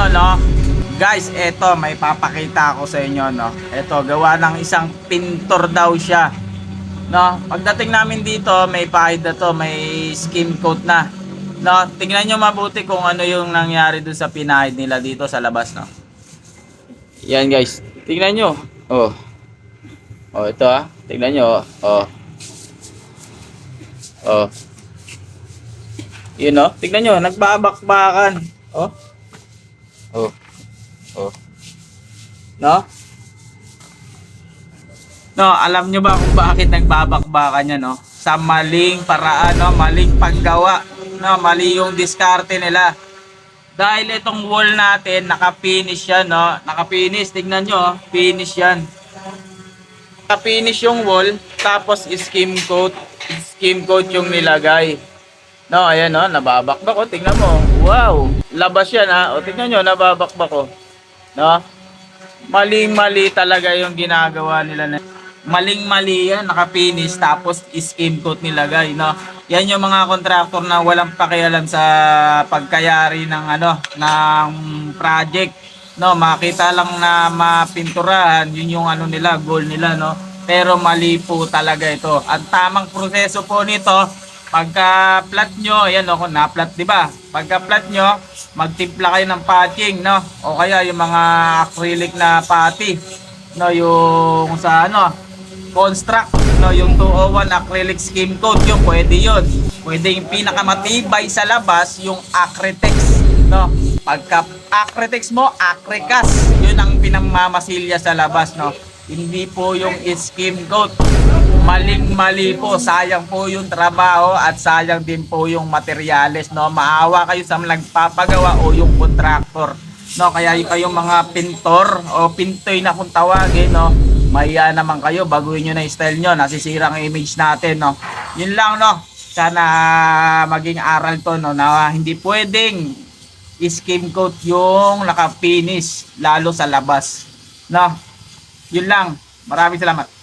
nyo, no? Guys, eto, may papakita ako sa inyo, no? Eto, gawa ng isang pintor daw siya. No? Pagdating namin dito, may pahid na to, may skim coat na. No? Tingnan nyo mabuti kung ano yung nangyari dun sa pinahid nila dito sa labas, no? Yan, guys. Tingnan nyo. Oh. Oh, ito ah. Tingnan nyo, oh. Oh. Oh. Yun, no? Tingnan nyo, nagbabakbakan. Oh. Oh. Oh. No? No, alam nyo ba kung bakit nagbabakbakan yan, no? Sa maling paraan, no? Maling paggawa. No, mali yung diskarte nila. Dahil itong wall natin, naka-finish yan, no? Naka-finish, tignan nyo, oh. finish yan. Naka-finish yung wall, tapos skim coat. Skim coat yung nilagay. No, ayan, no? Nababakbak, oh. Tingnan mo. Wow! Labas yan, ha? O, tingnan nyo, nababakbak, oh. No? Maling-mali talaga yung ginagawa nila na maling-mali yan, naka-finish tapos skim coat nilagay, no? Yan yung mga contractor na walang pakialam sa pagkayari ng ano, ng project, no? Makita lang na mapinturahan, yun yung ano nila, goal nila, no? Pero mali po talaga ito. Ang tamang proseso po nito, pagka plat nyo, ayan no, kung na-plat, di ba? Pagka plat nyo, magtimpla kayo ng patching, no? O kaya yung mga acrylic na pati, no? Yung sa ano, construct, no? Yung 201 acrylic skim coat, yung pwede yun. Pwede yung pinakamatibay sa labas, yung Acrytex, no? Pagka Acrytex mo, Acrycas, yun ang pinamamasilya sa labas, no? Hindi po yung skim coat maling-mali po. Sayang po yung trabaho at sayang din po yung materyales, no? Maawa kayo sa nagpapagawa o yung contractor, no? Kaya yung kayong mga pintor o pintoy na kung tawagin, no? Maya naman kayo, baguhin nyo na yung style nyo, nasisira ang image natin, no? Yun lang, no? Sana maging aral to, no? Na hindi pwedeng skim coat yung naka-finish, lalo sa labas, no? Yun lang. Maraming salamat.